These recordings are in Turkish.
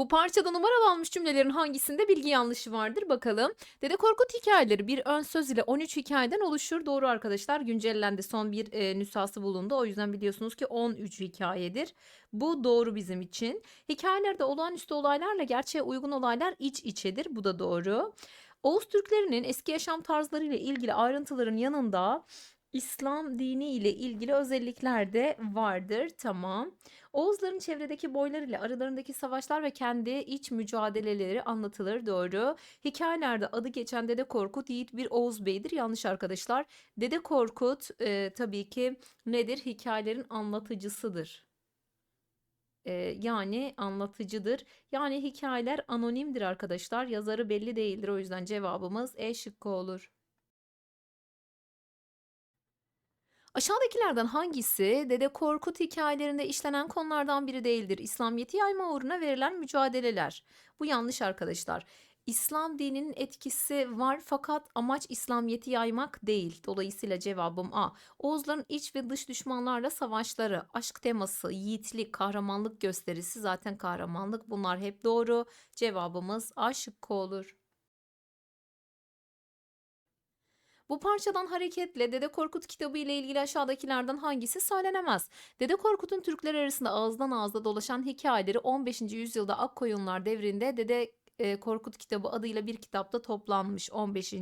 Bu parçada numaralanmış cümlelerin hangisinde bilgi yanlışı vardır bakalım. Dede Korkut hikayeleri bir ön söz ile 13 hikayeden oluşur. Doğru arkadaşlar güncellendi son bir e, nüshası bulundu. O yüzden biliyorsunuz ki 13 hikayedir. Bu doğru bizim için. Hikayelerde olağanüstü olaylarla gerçeğe uygun olaylar iç içedir. Bu da doğru. Oğuz Türklerinin eski yaşam tarzları ile ilgili ayrıntıların yanında İslam dini ile ilgili özellikler de vardır. Tamam. Oğuzların çevredeki boylar ile aralarındaki savaşlar ve kendi iç mücadeleleri anlatılır. Doğru. Hikayelerde adı geçen Dede Korkut yiğit bir Oğuz beydir. Yanlış arkadaşlar. Dede Korkut e, tabii ki nedir? Hikayelerin anlatıcısıdır. E, yani anlatıcıdır. Yani hikayeler anonimdir arkadaşlar. Yazarı belli değildir. O yüzden cevabımız E şıkkı olur. Aşağıdakilerden hangisi Dede Korkut hikayelerinde işlenen konulardan biri değildir? İslamiyet'i yayma uğruna verilen mücadeleler. Bu yanlış arkadaşlar. İslam dininin etkisi var fakat amaç İslamiyet'i yaymak değil. Dolayısıyla cevabım A. Oğuzların iç ve dış düşmanlarla savaşları, aşk teması, yiğitlik, kahramanlık gösterisi zaten kahramanlık bunlar hep doğru. Cevabımız A şıkkı olur. Bu parçadan hareketle Dede Korkut kitabı ile ilgili aşağıdakilerden hangisi söylenemez? Dede Korkut'un Türkler arasında ağızdan ağızda dolaşan hikayeleri 15. yüzyılda Akkoyunlar devrinde Dede e, Korkut kitabı adıyla bir kitapta toplanmış 15.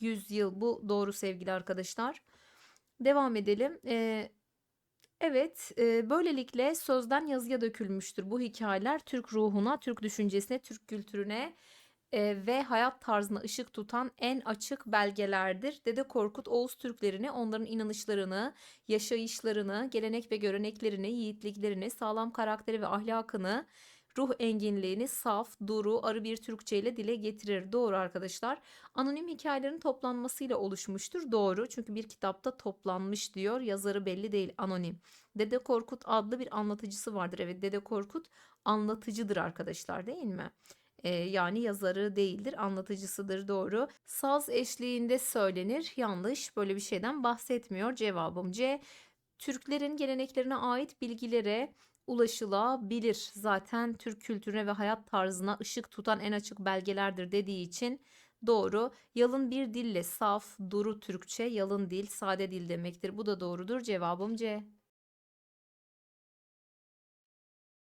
yüzyıl. Bu doğru sevgili arkadaşlar. Devam edelim. E, Evet, e, böylelikle sözden yazıya dökülmüştür. Bu hikayeler Türk ruhuna, Türk düşüncesine, Türk kültürüne e, ve hayat tarzına ışık tutan en açık belgelerdir. Dede Korkut Oğuz Türklerini, onların inanışlarını, yaşayışlarını, gelenek ve göreneklerini, yiğitliklerini, sağlam karakteri ve ahlakını, ruh enginliğini saf, duru, arı bir Türkçe ile dile getirir. Doğru arkadaşlar. Anonim hikayelerin toplanmasıyla oluşmuştur. Doğru. Çünkü bir kitapta toplanmış diyor. Yazarı belli değil. Anonim. Dede Korkut adlı bir anlatıcısı vardır. Evet Dede Korkut anlatıcıdır arkadaşlar değil mi? Ee, yani yazarı değildir, anlatıcısıdır doğru. Saz eşliğinde söylenir. Yanlış. Böyle bir şeyden bahsetmiyor. Cevabım C. Türklerin geleneklerine ait bilgilere ulaşılabilir. Zaten Türk kültürüne ve hayat tarzına ışık tutan en açık belgelerdir dediği için doğru. Yalın bir dille saf, duru Türkçe, yalın dil, sade dil demektir. Bu da doğrudur. Cevabım C.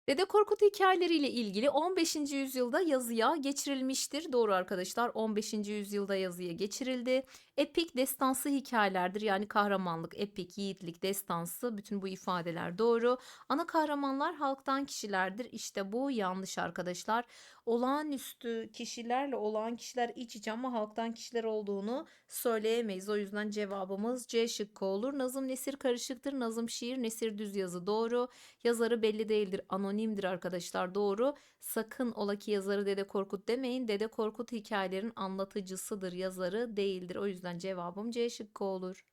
Dede Korkut hikayeleriyle ilgili 15. yüzyılda yazıya geçirilmiştir. Doğru arkadaşlar 15. yüzyılda yazıya geçirildi. Epik destansı hikayelerdir yani kahramanlık, epik, yiğitlik, destansı bütün bu ifadeler doğru. Ana kahramanlar halktan kişilerdir. İşte bu yanlış arkadaşlar. Olağanüstü kişilerle olağan kişiler iç içe ama halktan kişiler olduğunu söyleyemeyiz. O yüzden cevabımız C şıkkı olur. Nazım nesir karışıktır. Nazım şiir, nesir düz yazı doğru. Yazarı belli değildir. Anonimdir arkadaşlar doğru. Sakın ola ki yazarı Dede Korkut demeyin. Dede Korkut hikayelerin anlatıcısıdır. Yazarı değildir. O yüzden cevabım C şıkkı olur.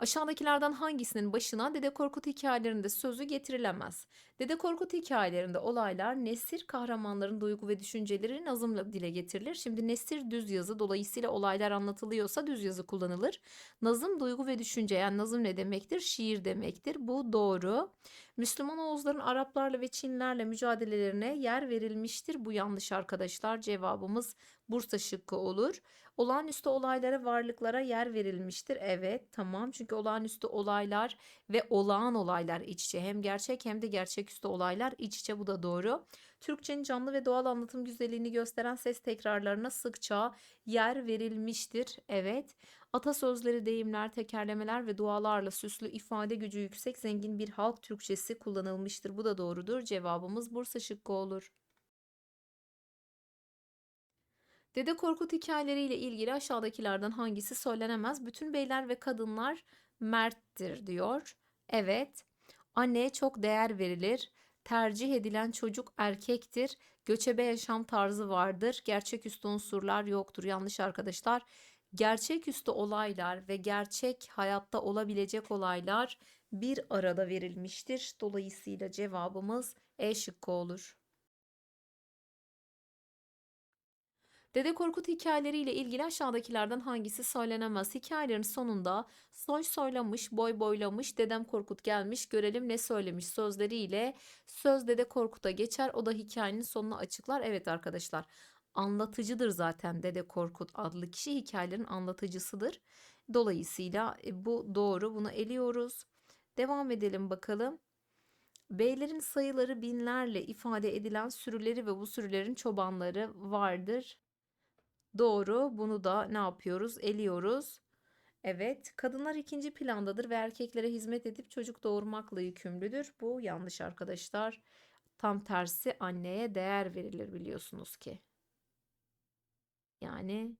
Aşağıdakilerden hangisinin başına Dede Korkut hikayelerinde sözü getirilemez? Dede Korkut hikayelerinde olaylar nesir kahramanların duygu ve düşünceleri nazımla dile getirilir. Şimdi nesir düz yazı dolayısıyla olaylar anlatılıyorsa düz yazı kullanılır. Nazım duygu ve düşünce yani nazım ne demektir? Şiir demektir. Bu doğru. Müslüman Oğuzların Araplarla ve Çinlerle mücadelelerine yer verilmiştir. Bu yanlış arkadaşlar. Cevabımız Bursa şıkkı olur. Olağanüstü olaylara, varlıklara yer verilmiştir. Evet, tamam. Çünkü olağanüstü olaylar ve olağan olaylar iç içe. Hem gerçek hem de gerçeküstü olaylar iç içe. Bu da doğru. Türkçenin canlı ve doğal anlatım güzelliğini gösteren ses tekrarlarına sıkça yer verilmiştir. Evet. Atasözleri, deyimler, tekerlemeler ve dualarla süslü ifade gücü yüksek zengin bir halk Türkçesi kullanılmıştır. Bu da doğrudur. Cevabımız Bursa şıkkı olur. Dede Korkut hikayeleriyle ilgili aşağıdakilerden hangisi söylenemez? Bütün beyler ve kadınlar merttir diyor. Evet. Anneye çok değer verilir. Tercih edilen çocuk erkektir. Göçebe yaşam tarzı vardır. Gerçeküstü unsurlar yoktur. Yanlış arkadaşlar. Gerçeküstü olaylar ve gerçek hayatta olabilecek olaylar bir arada verilmiştir. Dolayısıyla cevabımız E şıkkı olur. Dede Korkut hikayeleriyle ilgili aşağıdakilerden hangisi söylenemez? Hikayelerin sonunda soy soylamış, boy boylamış, dedem Korkut gelmiş, görelim ne söylemiş sözleriyle söz Dede Korkut'a geçer. O da hikayenin sonunu açıklar. Evet arkadaşlar anlatıcıdır zaten Dede Korkut adlı kişi hikayelerin anlatıcısıdır. Dolayısıyla e, bu doğru bunu eliyoruz. Devam edelim bakalım. Beylerin sayıları binlerle ifade edilen sürüleri ve bu sürülerin çobanları vardır. Doğru. Bunu da ne yapıyoruz? Eliyoruz. Evet, kadınlar ikinci plandadır ve erkeklere hizmet edip çocuk doğurmakla yükümlüdür. Bu yanlış arkadaşlar. Tam tersi anneye değer verilir biliyorsunuz ki. Yani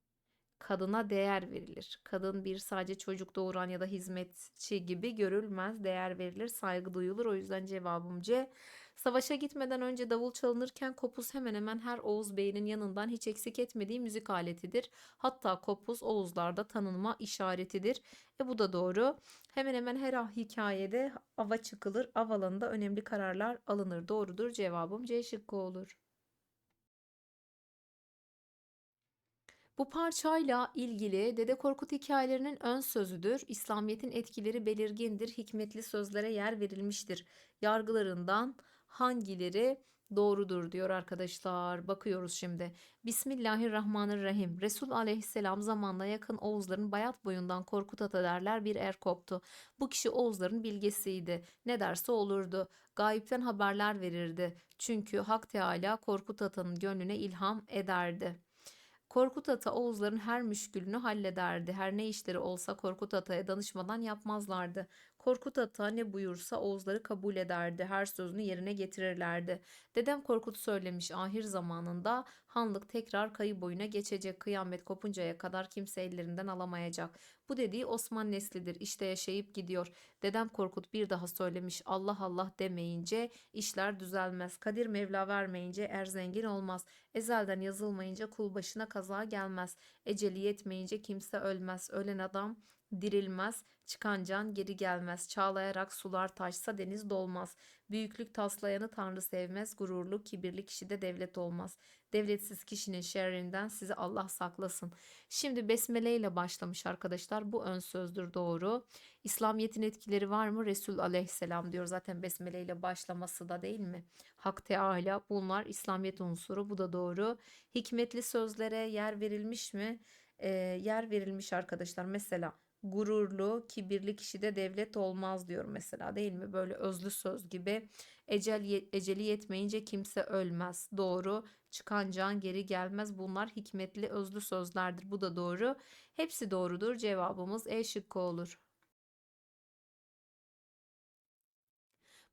kadına değer verilir. Kadın bir sadece çocuk doğuran ya da hizmetçi gibi görülmez, değer verilir, saygı duyulur. O yüzden cevabım C. Savaşa gitmeden önce davul çalınırken kopuz hemen hemen her Oğuz Bey'in yanından hiç eksik etmediği müzik aletidir. Hatta kopuz Oğuzlarda tanınma işaretidir. E bu da doğru. Hemen hemen her ah hikayede ava çıkılır. Av alanında önemli kararlar alınır. Doğrudur. Cevabım C şıkkı olur. Bu parçayla ilgili Dede Korkut hikayelerinin ön sözüdür. İslamiyet'in etkileri belirgindir. Hikmetli sözlere yer verilmiştir. Yargılarından hangileri doğrudur diyor arkadaşlar. Bakıyoruz şimdi. Bismillahirrahmanirrahim. Resul aleyhisselam zamanla yakın Oğuzların bayat boyundan Korkut Ata derler bir er koptu. Bu kişi Oğuzların bilgesiydi. Ne derse olurdu. Gayipten haberler verirdi. Çünkü Hak Teala Korkut Ata'nın gönlüne ilham ederdi. Korkut Ata Oğuzların her müşkülünü hallederdi. Her ne işleri olsa Korkut Ata'ya danışmadan yapmazlardı. Korkut Ata ne buyursa Oğuzları kabul ederdi. Her sözünü yerine getirirlerdi. Dedem Korkut söylemiş ahir zamanında hanlık tekrar kayı boyuna geçecek. Kıyamet kopuncaya kadar kimse ellerinden alamayacak. Bu dediği Osman neslidir. İşte yaşayıp gidiyor. Dedem Korkut bir daha söylemiş Allah Allah demeyince işler düzelmez. Kadir Mevla vermeyince er zengin olmaz. Ezelden yazılmayınca kul başına kaza gelmez. Eceli yetmeyince kimse ölmez. Ölen adam dirilmez, çıkan can geri gelmez. Çağlayarak sular taşsa deniz dolmaz. Büyüklük taslayanı Tanrı sevmez, gururlu, kibirli kişi de devlet olmaz. Devletsiz kişinin şerrinden sizi Allah saklasın. Şimdi besmele ile başlamış arkadaşlar. Bu ön sözdür doğru. İslamiyet'in etkileri var mı? Resul aleyhisselam diyor zaten besmele ile başlaması da değil mi? Hak Teala bunlar İslamiyet unsuru bu da doğru. Hikmetli sözlere yer verilmiş mi? Ee, yer verilmiş arkadaşlar. Mesela gururlu, kibirli kişi de devlet olmaz diyor mesela değil mi? Böyle özlü söz gibi. Ecel, eceli yetmeyince kimse ölmez. Doğru. Çıkan can geri gelmez. Bunlar hikmetli özlü sözlerdir. Bu da doğru. Hepsi doğrudur. Cevabımız E şıkkı olur.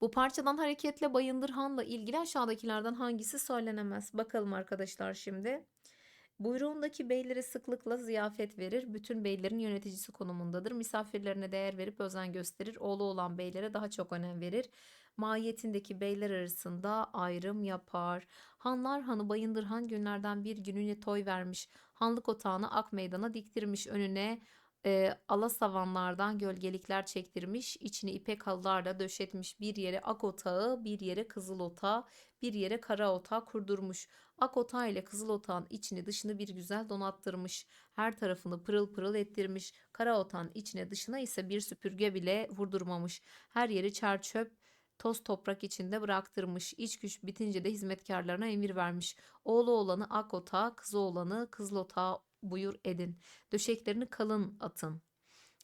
Bu parçadan hareketle Bayındır Han'la ilgili aşağıdakilerden hangisi söylenemez? Bakalım arkadaşlar şimdi. Buyruğundaki beylere sıklıkla ziyafet verir. Bütün beylerin yöneticisi konumundadır. Misafirlerine değer verip özen gösterir. Oğlu olan beylere daha çok önem verir. Mahiyetindeki beyler arasında ayrım yapar. Hanlar Hanı Bayındır Han günlerden bir gününe toy vermiş. Hanlık otağını ak meydana diktirmiş. Önüne e, alasavanlardan gölgelikler çektirmiş, içini ipek halılarla döşetmiş. Bir yere ak otağı, bir yere kızıl otağı, bir yere kara otağı kurdurmuş. Ak otağı ile kızıl otağın içini dışını bir güzel donattırmış. Her tarafını pırıl pırıl ettirmiş. Kara otağın içine dışına ise bir süpürge bile vurdurmamış. Her yeri çer çöp, toz toprak içinde bıraktırmış. İç güç bitince de hizmetkarlarına emir vermiş. Oğlu olanı ak otağı, kızı olanı kızıl otağı buyur edin. Döşeklerini kalın atın.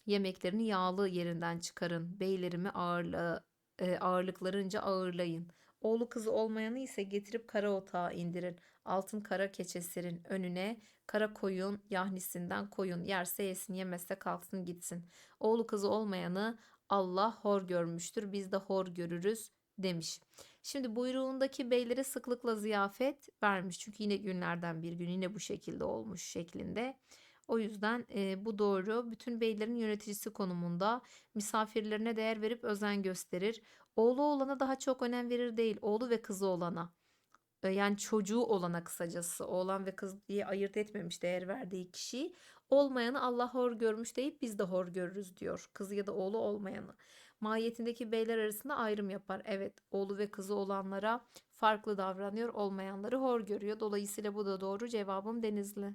Yemeklerini yağlı yerinden çıkarın. Beylerimi ağırlı, e, ağırlıklarınca ağırlayın. Oğlu kızı olmayanı ise getirip kara otağa indirin. Altın kara keçe serin. Önüne kara koyun yahnisinden koyun. Yerse yesin yemezse kalksın gitsin. Oğlu kızı olmayanı Allah hor görmüştür. Biz de hor görürüz demiş. Şimdi buyruğundaki beylere sıklıkla ziyafet vermiş. Çünkü yine günlerden bir gün yine bu şekilde olmuş şeklinde. O yüzden e, bu doğru. Bütün beylerin yöneticisi konumunda misafirlerine değer verip özen gösterir. Oğlu olana daha çok önem verir değil. Oğlu ve kızı olana. E, yani çocuğu olana kısacası oğlan ve kız diye ayırt etmemiş değer verdiği kişi olmayanı Allah hor görmüş deyip biz de hor görürüz diyor kızı ya da oğlu olmayanı. Mahiyetindeki beyler arasında ayrım yapar. Evet, oğlu ve kızı olanlara farklı davranıyor, olmayanları hor görüyor. Dolayısıyla bu da doğru. Cevabım Denizli.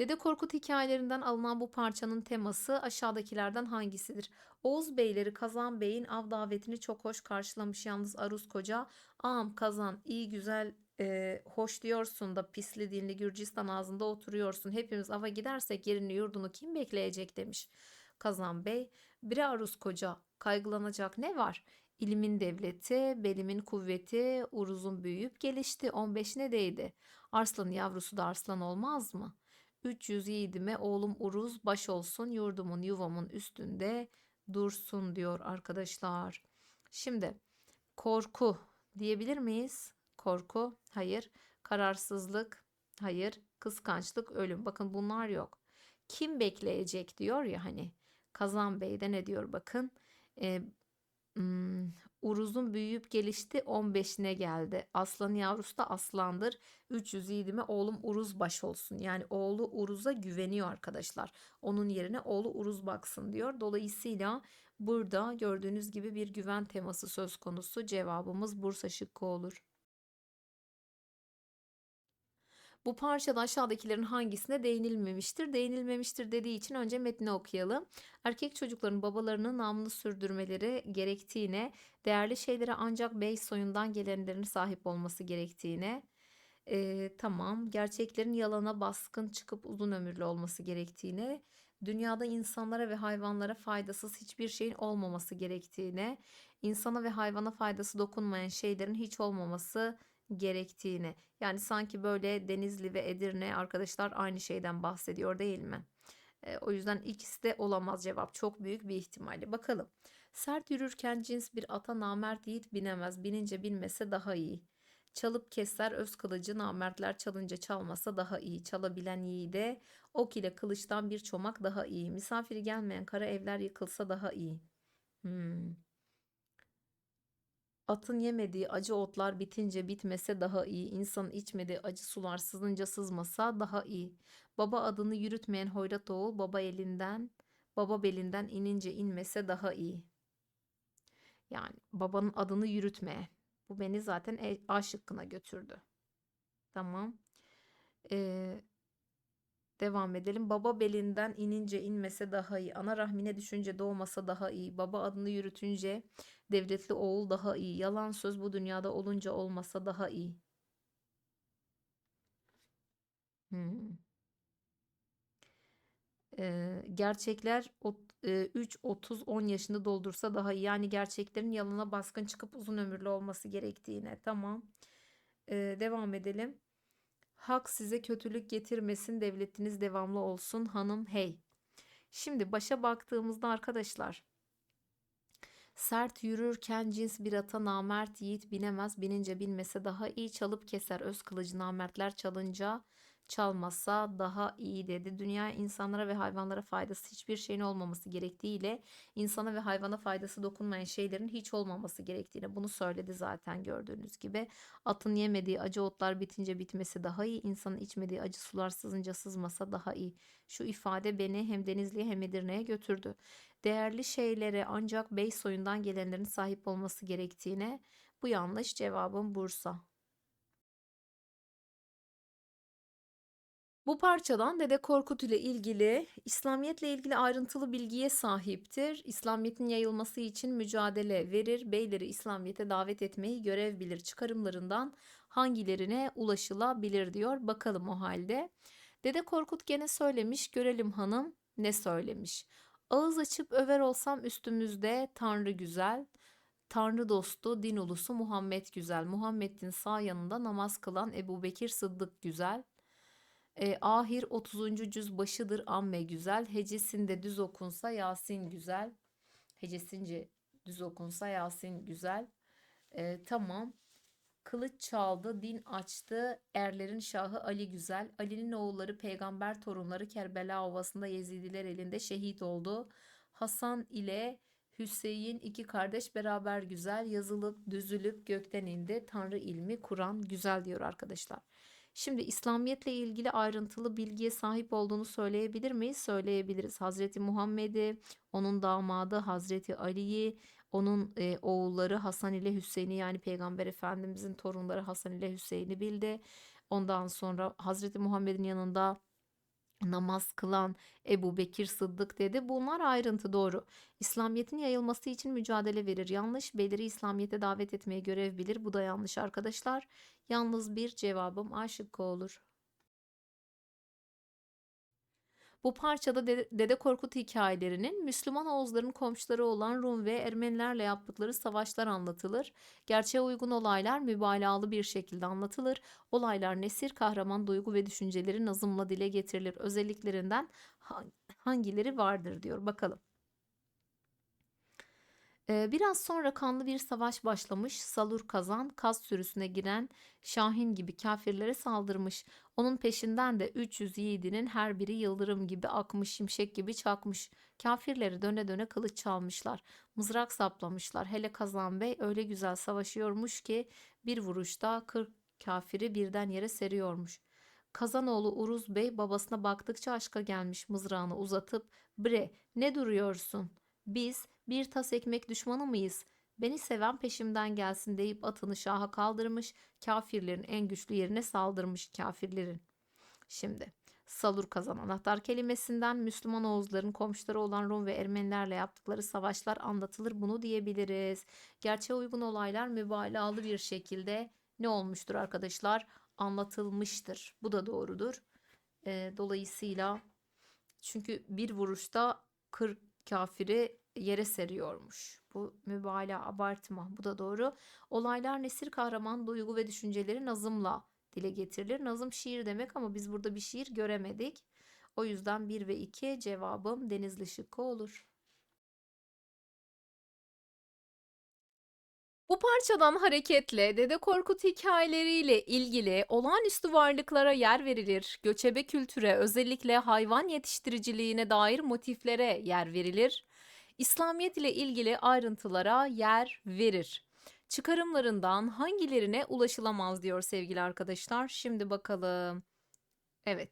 Dede Korkut hikayelerinden alınan bu parçanın teması aşağıdakilerden hangisidir? Oğuz beyleri Kazan Bey'in av davetini çok hoş karşılamış. Yalnız Aruz Koca, ağam Kazan iyi güzel e, hoş diyorsun da pisli dinli Gürcistan ağzında oturuyorsun. Hepimiz ava gidersek yerini yurdunu kim bekleyecek demiş. Kazan Bey, bire Aruz Koca, kaygılanacak ne var? İlimin devleti, belimin kuvveti, uruzun büyüyüp gelişti. 15 ne değdi? Arslan yavrusu da arslan olmaz mı? 300 yiğidime oğlum Uruz baş olsun yurdumun yuvamın üstünde dursun diyor arkadaşlar. Şimdi korku diyebilir miyiz? Korku hayır. Kararsızlık hayır. Kıskançlık ölüm. Bakın bunlar yok. Kim bekleyecek diyor ya hani. Kazan Bey de ne diyor bakın. E, Uruz'un büyüyüp gelişti 15'ine geldi. Aslanın yavrusu da aslandır. 300 yiğidime oğlum Uruz baş olsun. Yani oğlu Uruz'a güveniyor arkadaşlar. Onun yerine oğlu Uruz baksın diyor. Dolayısıyla burada gördüğünüz gibi bir güven teması söz konusu. Cevabımız Bursa şıkkı olur. Bu parçada aşağıdakilerin hangisine değinilmemiştir? Değinilmemiştir dediği için önce metni okuyalım. Erkek çocukların babalarının namını sürdürmeleri gerektiğine, değerli şeylere ancak bey soyundan gelenlerin sahip olması gerektiğine, e, tamam gerçeklerin yalana baskın çıkıp uzun ömürlü olması gerektiğine, dünyada insanlara ve hayvanlara faydasız hiçbir şeyin olmaması gerektiğine, insana ve hayvana faydası dokunmayan şeylerin hiç olmaması gerektiğini. Yani sanki böyle Denizli ve Edirne arkadaşlar aynı şeyden bahsediyor değil mi? E, o yüzden ikisi de olamaz cevap. Çok büyük bir ihtimalle. Bakalım. Sert yürürken cins bir ata namert yiğit binemez. Binince bilmese daha iyi. Çalıp keser öz kılıcı namertler çalınca çalmasa daha iyi. Çalabilen yiğide ok ile kılıçtan bir çomak daha iyi. Misafiri gelmeyen kara evler yıkılsa daha iyi. Hmm. Atın yemediği acı otlar bitince bitmese daha iyi. İnsanın içmediği acı sular sızınca sızmasa daha iyi. Baba adını yürütmeyen hoyrat oğul baba elinden, baba belinden inince inmese daha iyi. Yani babanın adını yürütmeye. Bu beni zaten E- A şıkkına götürdü. Tamam. Ee, devam edelim. Baba belinden inince inmese daha iyi. Ana rahmine düşünce doğmasa daha iyi. Baba adını yürütünce devletli oğul daha iyi. Yalan söz bu dünyada olunca olmasa daha iyi. Hmm. Ee, gerçekler ot- e, 3, 30, 10 yaşında doldursa daha iyi. Yani gerçeklerin yalana baskın çıkıp uzun ömürlü olması gerektiğine. Tamam. Ee, devam edelim. Hak size kötülük getirmesin, devletiniz devamlı olsun hanım hey. Şimdi başa baktığımızda arkadaşlar Sert yürürken cins bir ata namert yiğit binemez, binince binmese daha iyi çalıp keser öz kılıcı namertler çalınca çalmasa daha iyi dedi. Dünya insanlara ve hayvanlara faydası hiçbir şeyin olmaması gerektiğiyle insana ve hayvana faydası dokunmayan şeylerin hiç olmaması gerektiğini bunu söyledi zaten gördüğünüz gibi. Atın yemediği acı otlar bitince bitmesi daha iyi. insanın içmediği acı sular sızınca sızmasa daha iyi. Şu ifade beni hem Denizli'ye hem Edirne'ye götürdü. Değerli şeylere ancak bey soyundan gelenlerin sahip olması gerektiğine bu yanlış cevabım Bursa. Bu parçadan Dede Korkut ile ilgili İslamiyetle ilgili ayrıntılı bilgiye sahiptir. İslamiyetin yayılması için mücadele verir, beyleri İslamiyete davet etmeyi görev bilir. Çıkarımlarından hangilerine ulaşılabilir diyor. Bakalım o halde. Dede Korkut gene söylemiş, görelim hanım ne söylemiş. Ağız açıp över olsam üstümüzde Tanrı güzel. Tanrı dostu, din ulusu Muhammed güzel. Muhammed'in sağ yanında namaz kılan Ebu Bekir Sıddık güzel. E, ahir 30. cüz başıdır amme güzel. Hecesinde düz okunsa Yasin güzel. Hecesince düz okunsa Yasin güzel. E, tamam. Kılıç çaldı, din açtı, erlerin şahı Ali Güzel. Ali'nin oğulları peygamber torunları Kerbela Ovası'nda Yezidiler elinde şehit oldu. Hasan ile Hüseyin iki kardeş beraber güzel yazılıp düzülüp gökten indi. Tanrı ilmi Kur'an güzel diyor arkadaşlar. Şimdi İslamiyetle ilgili ayrıntılı bilgiye sahip olduğunu söyleyebilir miyiz? Söyleyebiliriz. Hazreti Muhammed'i, onun damadı Hazreti Ali'yi, onun e, oğulları Hasan ile Hüseyin'i yani Peygamber Efendimizin torunları Hasan ile Hüseyin'i bildi. Ondan sonra Hazreti Muhammed'in yanında namaz kılan Ebu Bekir Sıddık dedi. Bunlar ayrıntı doğru. İslamiyet'in yayılması için mücadele verir. Yanlış. Beleri İslamiyet'e davet etmeye görev bilir. Bu da yanlış arkadaşlar. Yalnız bir cevabım A şıkkı olur. Bu parçada Dede Korkut hikayelerinin Müslüman Oğuzların komşuları olan Rum ve Ermenilerle yaptıkları savaşlar anlatılır. Gerçeğe uygun olaylar mübalağalı bir şekilde anlatılır. Olaylar nesir, kahraman duygu ve düşünceleri nazımla dile getirilir. Özelliklerinden ha- hangileri vardır diyor. Bakalım. Biraz sonra kanlı bir savaş başlamış. Salur Kazan Kaz sürüsüne giren Şahin gibi kafirlere saldırmış. Onun peşinden de 300 yiğidinin her biri yıldırım gibi akmış, şimşek gibi çakmış. Kafirleri döne döne kılıç çalmışlar. Mızrak saplamışlar. Hele Kazan Bey öyle güzel savaşıyormuş ki bir vuruşta 40 kafiri birden yere seriyormuş. Kazanoğlu Uruz Bey babasına baktıkça aşka gelmiş mızrağını uzatıp ''Bre ne duruyorsun? Biz bir tas ekmek düşmanı mıyız? Beni seven peşimden gelsin deyip atını şaha kaldırmış, kafirlerin en güçlü yerine saldırmış kafirlerin. Şimdi Salur kazan anahtar kelimesinden Müslüman Oğuzların komşuları olan Rum ve Ermenilerle yaptıkları savaşlar anlatılır bunu diyebiliriz. Gerçeğe uygun olaylar mübalağalı bir şekilde ne olmuştur arkadaşlar? Anlatılmıştır. Bu da doğrudur. Ee, dolayısıyla çünkü bir vuruşta 40 kafiri yere seriyormuş. Bu mübalağa, abartma. Bu da doğru. Olaylar nesir kahraman duygu ve düşünceleri nazımla dile getirilir. Nazım şiir demek ama biz burada bir şiir göremedik. O yüzden 1 ve 2 cevabım Denizli şıkkı olur. Bu parçadan hareketle Dede Korkut hikayeleriyle ilgili olağanüstü varlıklara yer verilir. Göçebe kültüre, özellikle hayvan yetiştiriciliğine dair motiflere yer verilir. İslamiyet ile ilgili ayrıntılara yer verir. Çıkarımlarından hangilerine ulaşılamaz diyor sevgili arkadaşlar. Şimdi bakalım. Evet.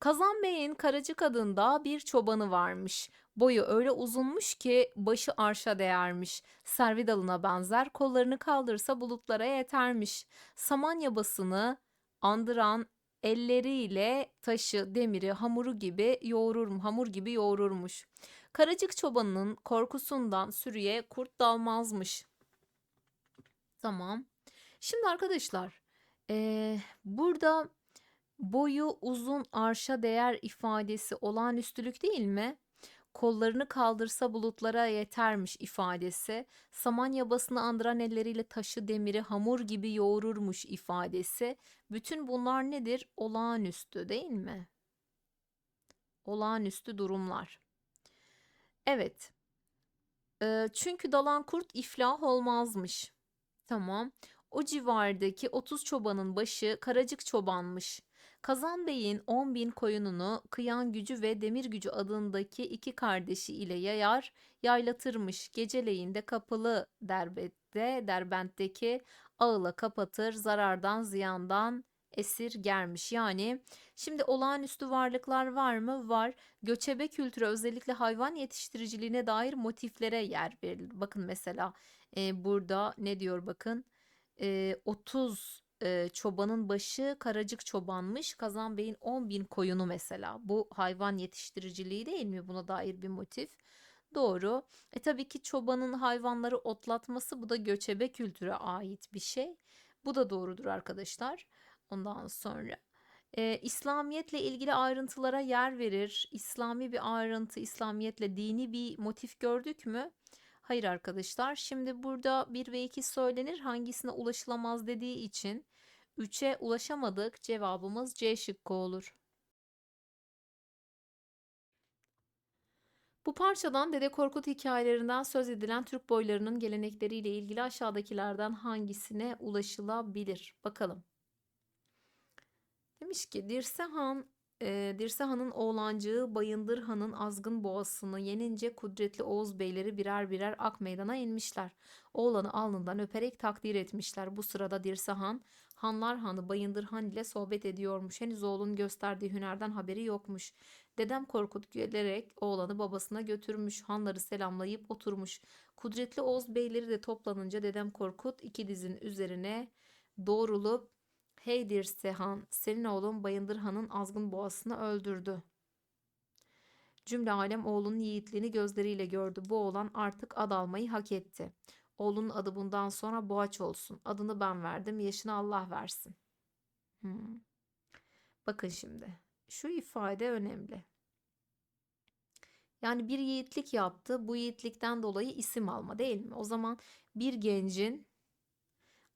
Kazan Bey'in Karacık adında bir çobanı varmış. Boyu öyle uzunmuş ki başı arşa değermiş. Servi dalına benzer kollarını kaldırsa bulutlara yetermiş. Saman yabasını andıran elleriyle taşı, demiri, hamuru gibi yoğurur, hamur gibi yoğururmuş. Karacık çobanının korkusundan sürüye kurt dalmazmış. Tamam. Şimdi arkadaşlar, eee, burada boyu uzun arşa değer ifadesi olağanüstülük değil mi? Kollarını kaldırsa bulutlara yetermiş ifadesi. Saman yabasını andıran elleriyle taşı demiri hamur gibi yoğururmuş ifadesi. Bütün bunlar nedir? Olağanüstü değil mi? Olağanüstü durumlar. Evet. Eee, çünkü dalan kurt iflah olmazmış. Tamam. O civardaki 30 çobanın başı Karacık çobanmış. Kazan Bey'in 10 bin koyununu Kıyan Gücü ve Demir Gücü adındaki iki kardeşi ile yayar, yaylatırmış. Geceleyin de kapalı derbette, derbentteki ağıla kapatır, zarardan ziyandan esir germiş. Yani şimdi olağanüstü varlıklar var mı? Var. Göçebe kültüre özellikle hayvan yetiştiriciliğine dair motiflere yer verilir. Bakın mesela e, burada ne diyor bakın. E, 30 e, çobanın başı Karacık çobanmış. Kazan Bey'in 10 bin koyunu mesela. Bu hayvan yetiştiriciliği değil mi? Buna dair bir motif. Doğru. E tabii ki çobanın hayvanları otlatması bu da göçebe kültüre ait bir şey. Bu da doğrudur arkadaşlar. Ondan sonra e, İslamiyetle ilgili ayrıntılara yer verir. İslami bir ayrıntı, İslamiyetle dini bir motif gördük mü? Hayır arkadaşlar. Şimdi burada 1 ve 2 söylenir. Hangisine ulaşılamaz dediği için 3'e ulaşamadık. Cevabımız C şıkkı olur. Bu parçadan Dede Korkut hikayelerinden söz edilen Türk boylarının gelenekleriyle ilgili aşağıdakilerden hangisine ulaşılabilir? Bakalım. Demiş ki Dirsehan e, Dirse Han'ın oğlancığı Bayındır Han'ın azgın boğasını yenince kudretli Oğuz beyleri birer birer ak meydana inmişler. Oğlanı alnından öperek takdir etmişler. Bu sırada Dirse Han, Hanlar Hanı Bayındır Han ile sohbet ediyormuş. Henüz oğlunun gösterdiği hünerden haberi yokmuş. Dedem Korkut gülerek oğlanı babasına götürmüş. Hanları selamlayıp oturmuş. Kudretli Oğuz beyleri de toplanınca Dedem Korkut iki dizin üzerine doğrulup Hey Dirse Han, senin oğlun Bayındır Han'ın azgın boğasını öldürdü. Cümle alem oğlunun yiğitliğini gözleriyle gördü. Bu oğlan artık ad almayı hak etti. Oğlunun adı bundan sonra Boğaç olsun. Adını ben verdim, yaşını Allah versin. Hmm. Bakın şimdi, şu ifade önemli. Yani bir yiğitlik yaptı. Bu yiğitlikten dolayı isim alma değil mi? O zaman bir gencin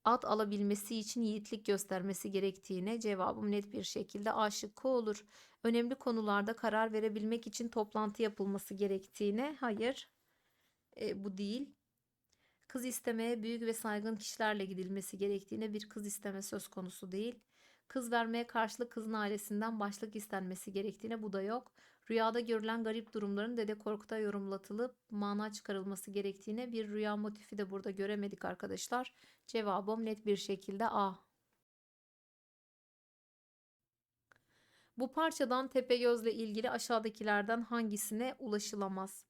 ad alabilmesi için yiğitlik göstermesi gerektiğine cevabım net bir şekilde A şıkkı olur. Önemli konularda karar verebilmek için toplantı yapılması gerektiğine hayır e, bu değil. Kız istemeye büyük ve saygın kişilerle gidilmesi gerektiğine bir kız isteme söz konusu değil. Kız vermeye karşılık kızın ailesinden başlık istenmesi gerektiğine bu da yok. Rüyada görülen garip durumların Dede Korkut'a yorumlatılıp mana çıkarılması gerektiğine bir rüya motifi de burada göremedik arkadaşlar. Cevabım net bir şekilde A. Bu parçadan Tepegöz'le ilgili aşağıdakilerden hangisine ulaşılamaz?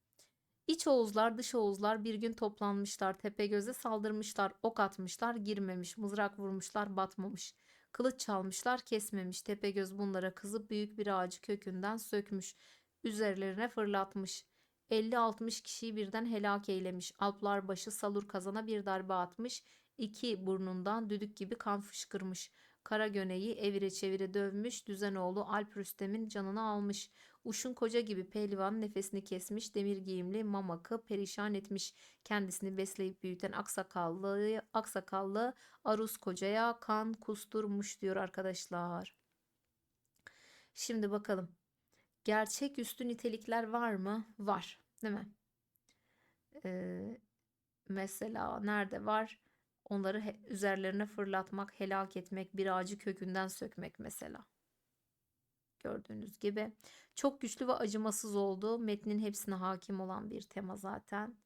İç Oğuzlar, dış Oğuzlar bir gün toplanmışlar. Tepegöz'e saldırmışlar, ok atmışlar, girmemiş, mızrak vurmuşlar, batmamış. Kılıç çalmışlar, kesmemiş. Tepegöz bunlara kızıp büyük bir ağacı kökünden sökmüş. Üzerlerine fırlatmış. 50-60 kişiyi birden helak eylemiş. Alplar başı Salur kazana bir darbe atmış. İki burnundan düdük gibi kan fışkırmış. Kara göneyi evire çevire dövmüş. Düzenoğlu Alp Rüstem'in canını almış. Uşun koca gibi pehlivanın nefesini kesmiş. Demir giyimli Mamak'ı perişan etmiş. Kendisini besleyip büyüten aksakallı, aksakallı Arus kocaya kan kusturmuş diyor arkadaşlar. Şimdi bakalım. Gerçeküstü nitelikler var mı? Var. Değil mi? Ee, mesela nerede var? Onları üzerlerine fırlatmak, helak etmek, bir ağacı kökünden sökmek mesela. Gördüğünüz gibi çok güçlü ve acımasız olduğu metnin hepsine hakim olan bir tema zaten.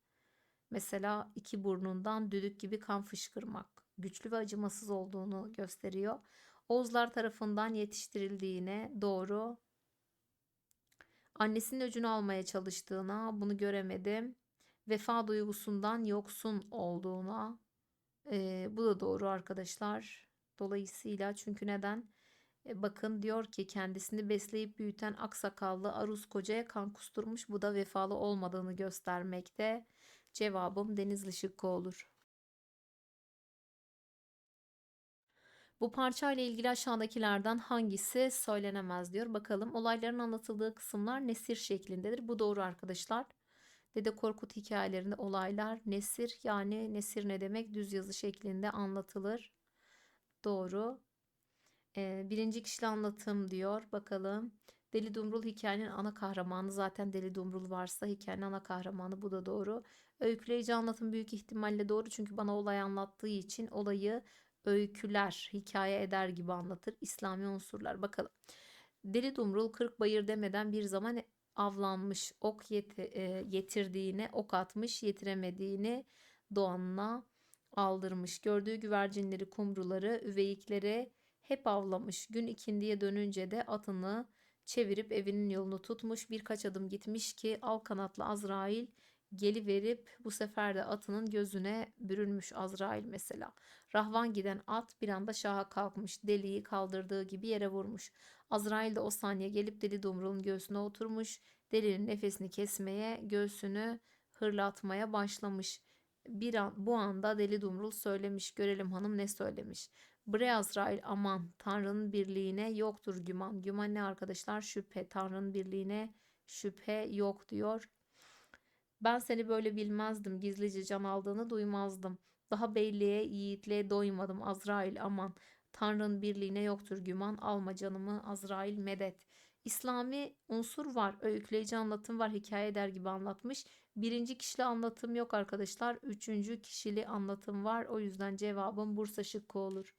Mesela iki burnundan düdük gibi kan fışkırmak güçlü ve acımasız olduğunu gösteriyor. Oğuzlar tarafından yetiştirildiğine doğru. Annesinin öcünü almaya çalıştığına bunu göremedim. Vefa duygusundan yoksun olduğuna ee, bu da doğru arkadaşlar. Dolayısıyla çünkü neden? E, bakın diyor ki kendisini besleyip büyüten aksakallı Aruz kocaya kan kusturmuş. Bu da vefalı olmadığını göstermekte. Cevabım Denizli şıkkı olur. Bu parça ile ilgili aşağıdakilerden hangisi söylenemez diyor. Bakalım olayların anlatıldığı kısımlar nesir şeklindedir. Bu doğru arkadaşlar. Dede Korkut hikayelerinde olaylar nesir yani nesir ne demek düz yazı şeklinde anlatılır. Doğru. Birinci kişili anlatım diyor. Bakalım. Deli Dumrul hikayenin ana kahramanı zaten Deli Dumrul varsa hikayenin ana kahramanı bu da doğru. Öyküleyici anlatım büyük ihtimalle doğru çünkü bana olay anlattığı için olayı öyküler, hikaye eder gibi anlatır. İslami unsurlar bakalım. Deli Dumrul 40 bayır demeden bir zaman avlanmış, ok yeti, yetirdiğine ok atmış, yetiremediğini doğanına aldırmış. Gördüğü güvercinleri, kumruları, üveyikleri hep avlamış. Gün ikindiye dönünce de atını çevirip evinin yolunu tutmuş. Birkaç adım gitmiş ki al kanatlı Azrail geliverip bu sefer de atının gözüne bürünmüş Azrail mesela. Rahvan giden at bir anda şaha kalkmış. Deliği kaldırdığı gibi yere vurmuş. Azrail de o saniye gelip Deli Dumrul'un göğsüne oturmuş. Delinin nefesini kesmeye, göğsünü hırlatmaya başlamış. Bir an, bu anda Deli Dumrul söylemiş. Görelim hanım ne söylemiş. Bre Azrail aman Tanrı'nın birliğine yoktur güman. Güman ne arkadaşlar? Şüphe. Tanrı'nın birliğine şüphe yok diyor. Ben seni böyle bilmezdim. Gizlice can aldığını duymazdım. Daha beyliğe, yiğitliğe doymadım Azrail aman. Tanrı'nın birliğine yoktur güman. Alma canımı Azrail medet. İslami unsur var. Öyküleyici anlatım var. Hikaye eder gibi anlatmış. Birinci kişili anlatım yok arkadaşlar. Üçüncü kişili anlatım var. O yüzden cevabım Bursa şıkkı olur.